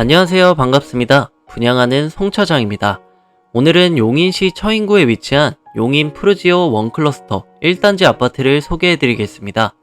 안녕하세요. 반갑습니다. 분양하는 송차장입니다. 오늘은 용인시 처인구에 위치한 용인 푸르지오 원클러스터 1단지 아파트를 소개해 드리겠습니다.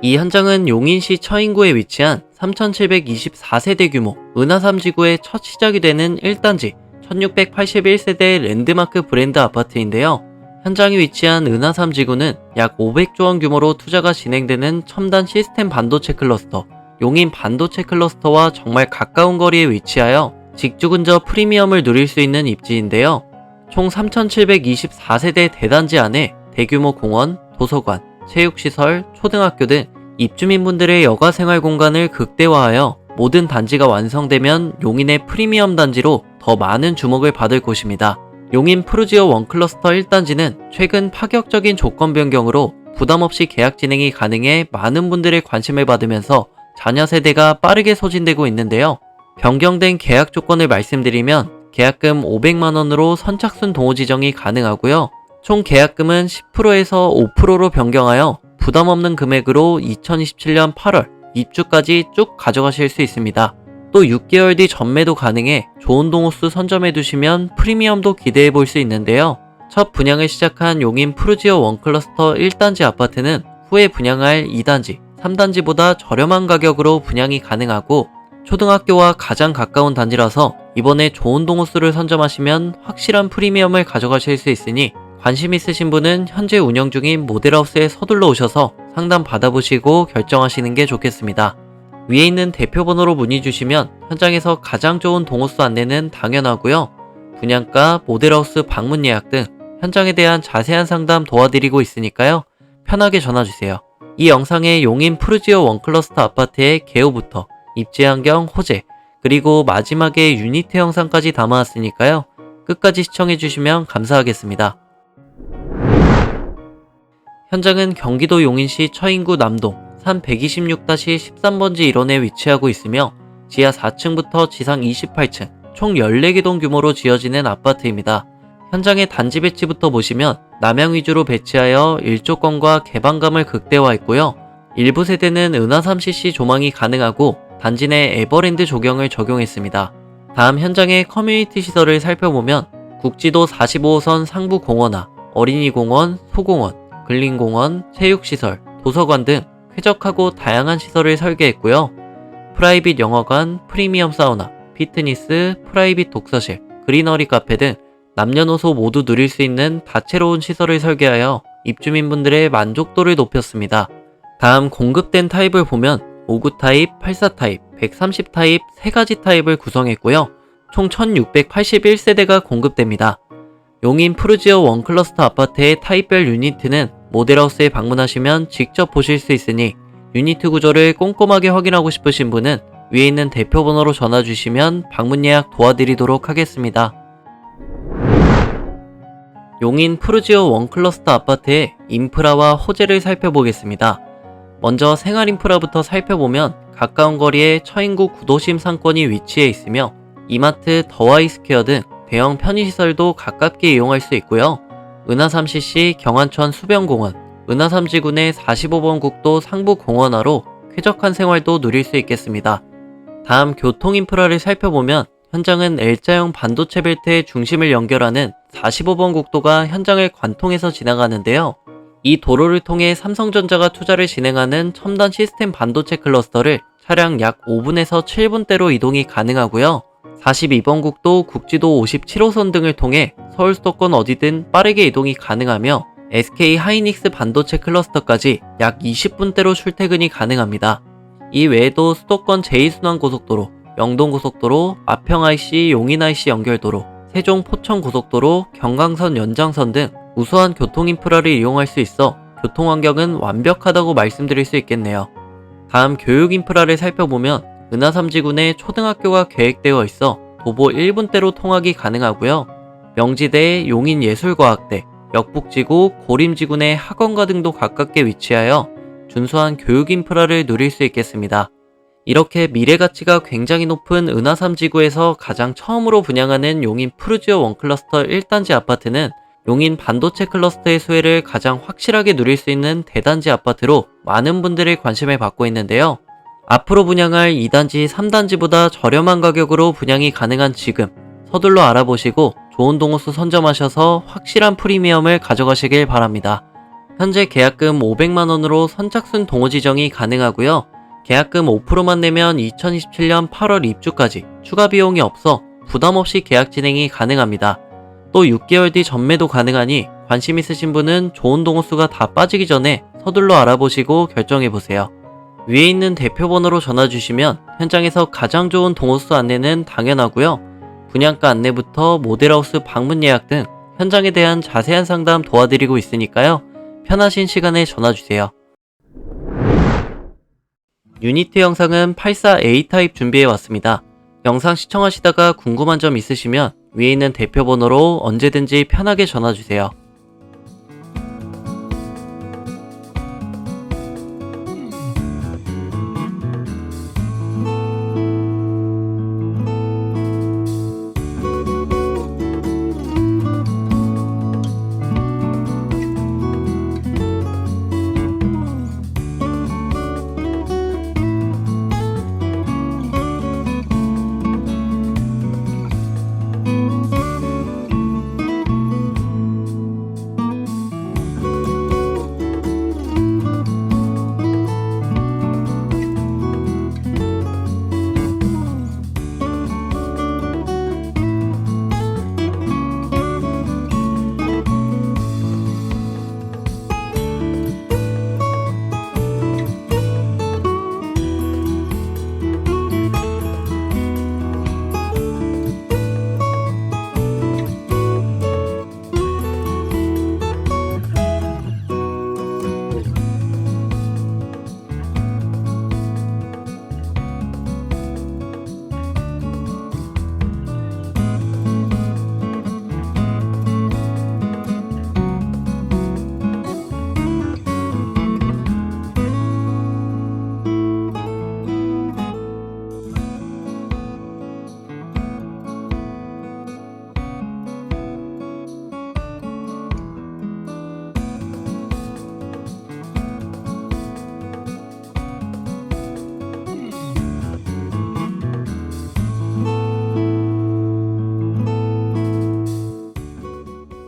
이 현장은 용인시 처인구에 위치한 3724세대 규모 은하삼지구의 첫 시작이 되는 1단지 1681세대 랜드마크 브랜드 아파트인데요. 현장에 위치한 은하삼지구는 약 500조 원 규모로 투자가 진행되는 첨단 시스템 반도체 클러스터 용인 반도체 클러스터와 정말 가까운 거리에 위치하여 직주 근저 프리미엄을 누릴 수 있는 입지인데요. 총 3,724세대 대단지 안에 대규모 공원, 도서관, 체육시설, 초등학교 등 입주민분들의 여가 생활 공간을 극대화하여 모든 단지가 완성되면 용인의 프리미엄 단지로 더 많은 주목을 받을 곳입니다. 용인 푸르지오 원클러스터 1단지는 최근 파격적인 조건 변경으로 부담 없이 계약 진행이 가능해 많은 분들의 관심을 받으면서 자녀 세대가 빠르게 소진되고 있는데요. 변경된 계약 조건을 말씀드리면 계약금 500만원으로 선착순 동호 지정이 가능하고요. 총 계약금은 10%에서 5%로 변경하여 부담 없는 금액으로 2027년 8월 입주까지 쭉 가져가실 수 있습니다. 또 6개월 뒤 전매도 가능해 좋은 동호수 선점해 두시면 프리미엄도 기대해 볼 수 있는데요. 첫 분양을 시작한 용인 푸르지오 원클러스터 1단지 아파트는 후에 분양할 2단지, 3단지보다 저렴한 가격으로 분양이 가능하고 초등학교와 가장 가까운 단지라서 이번에 좋은 동호수를 선점하시면 확실한 프리미엄을 가져가실 수 있으니 관심 있으신 분은 현재 운영 중인 모델하우스에 서둘러 오셔서 상담 받아보시고 결정하시는 게 좋겠습니다. 위에 있는 대표 번호로 문의 주시면 현장에서 가장 좋은 동호수 안내는 당연하고요. 분양가, 모델하우스 방문 예약 등 현장에 대한 자세한 상담 도와드리고 있으니까요. 편하게 전화 주세요. 이 영상에 용인 푸르지오 원클러스터 아파트의 개요부터 입지 환경, 호재, 그리고 마지막에 유니트 영상까지 담아왔으니까요. 끝까지 시청해주시면 감사하겠습니다. 현장은 경기도 용인시 처인구 남동 326-13번지 1원에 위치하고 있으며 지하 4층부터 지상 28층 총 14개 동 규모로 지어지는 아파트입니다. 현장의 단지 배치부터 보시면 남향 위주로 배치하여 일조권과 개방감을 극대화했고요. 일부 세대는 은하 3cc 조망이 가능하고 단지 내 에버랜드 조경을 적용했습니다. 다음 현장의 커뮤니티 시설을 살펴보면 국지도 45호선 상부 공원화, 어린이 공원, 소공원, 근린 공원, 체육 시설, 도서관 등 쾌적하고 다양한 시설을 설계했고요. 프라이빗 영화관, 프리미엄 사우나, 피트니스, 프라이빗 독서실, 그리너리 카페 등 남녀노소 모두 누릴 수 있는 다채로운 시설을 설계하여 입주민분들의 만족도를 높였습니다. 다음 공급된 타입을 보면 59 타입, 84 타입, 130 타입 세 가지 타입을 구성했고요. 총 1681세대가 공급됩니다. 용인 푸르지오 원 클러스터 아파트의 타입별 유니트는 모델하우스에 방문하시면 직접 보실 수 있으니 유니트 구조를 꼼꼼하게 확인하고 싶으신 분은 위에 있는 대표 번호로 전화 주시면 방문 예약 도와드리도록 하겠습니다. 용인 푸르지오 원클러스터 아파트의 인프라와 호재를 살펴보겠습니다. 먼저 생활 인프라부터 살펴보면 가까운 거리에 처인구 구도심 상권이 위치해 있으며 이마트, 더와이스퀘어 등 대형 편의시설도 가깝게 이용할 수 있고요. 은하3cc 경안천 수변공원, 은하3지구내 45번 국도 상부공원화로 쾌적한 생활도 누릴 수 있겠습니다. 다음 교통 인프라를 살펴보면 현장은 L자형 반도체 벨트의 중심을 연결하는 45번 국도가 현장을 관통해서 지나가는데요. 이 도로를 통해 삼성전자가 투자를 진행하는 첨단 시스템 반도체 클러스터를 차량 약 5분에서 7분대로 이동이 가능하고요. 42번 국도 국지도 57호선 등을 통해 서울 수도권 어디든 빠르게 이동이 가능하며 SK 하이닉스 반도체 클러스터까지 약 20분대로 출퇴근이 가능합니다. 이 외에도 수도권 제2순환고속도로, 영동고속도로, 마평IC, 용인IC 연결도로, 세종 포천 고속도로, 경강선 연장선 등 우수한 교통 인프라를 이용할 수 있어 교통 환경은 완벽하다고 말씀드릴 수 있겠네요. 다음 교육 인프라를 살펴보면 은하삼지군에 초등학교가 계획되어 있어 도보 1분대로 통학이 가능하고요. 명지대, 용인예술과학대, 역북지구, 고림지구내 학원가 등도 가깝게 위치하여 준수한 교육 인프라를 누릴 수 있겠습니다. 이렇게 미래 가치가 굉장히 높은 은하삼 지구에서 가장 처음으로 분양하는 용인 푸르지오 원클러스터 1단지 아파트는 용인 반도체 클러스터의 수혜를 가장 확실하게 누릴 수 있는 대단지 아파트로 많은 분들의 관심을 받고 있는데요. 앞으로 분양할 2단지, 3단지보다 저렴한 가격으로 분양이 가능한 지금 서둘러 알아보시고 좋은 동호수 선점하셔서 확실한 프리미엄을 가져가시길 바랍니다. 현재 계약금 500만원으로 선착순 동호 지정이 가능하고요. 계약금 5%만 내면 2027년 8월 입주까지 추가 비용이 없어 부담 없이 계약 진행이 가능합니다. 또 6개월 뒤 전매도 가능하니 관심 있으신 분은 좋은 동호수가 다 빠지기 전에 서둘러 알아보시고 결정해보세요. 위에 있는 대표 번호로 전화 주시면 현장에서 가장 좋은 동호수 안내는 당연하고요. 분양가 안내부터 모델하우스 방문 예약 등 현장에 대한 자세한 상담 도와드리고 있으니까요. 편하신 시간에 전화 주세요. 유니트 영상은 84A 타입 준비해 왔습니다. 영상 시청하시다가 궁금한 점 있으시면 위에 있는 대표 번호로 언제든지 편하게 전화 주세요.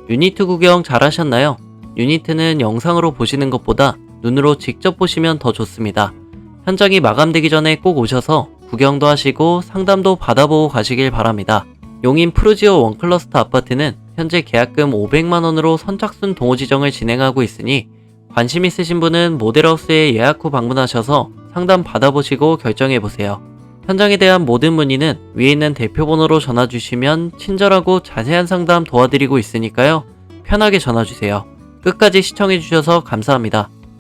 유니트 구경 잘 하셨나요? 유니트는 영상으로 보시는 것보다 눈으로 직접 보시면 더 좋습니다. 현장이 마감되기 전에 꼭 오셔서 구경도 하시고 상담도 받아보고 가시길 바랍니다. 용인 프루지오 원클러스터 아파트는 현재 계약금 500만원으로 선착순 동호 지정을 진행하고 있으니 관심 있으신 분은 모델하우스에 예약 후 방문하셔서 상담 받아보시고 결정해보세요. 현장에 대한 모든 문의는 위에 있는 대표 번호로 전화 주시면 친절하고 자세한 상담 도와드리고 있으니까요. 편하게 전화 주세요. 끝까지 시청해 주셔서 감사합니다.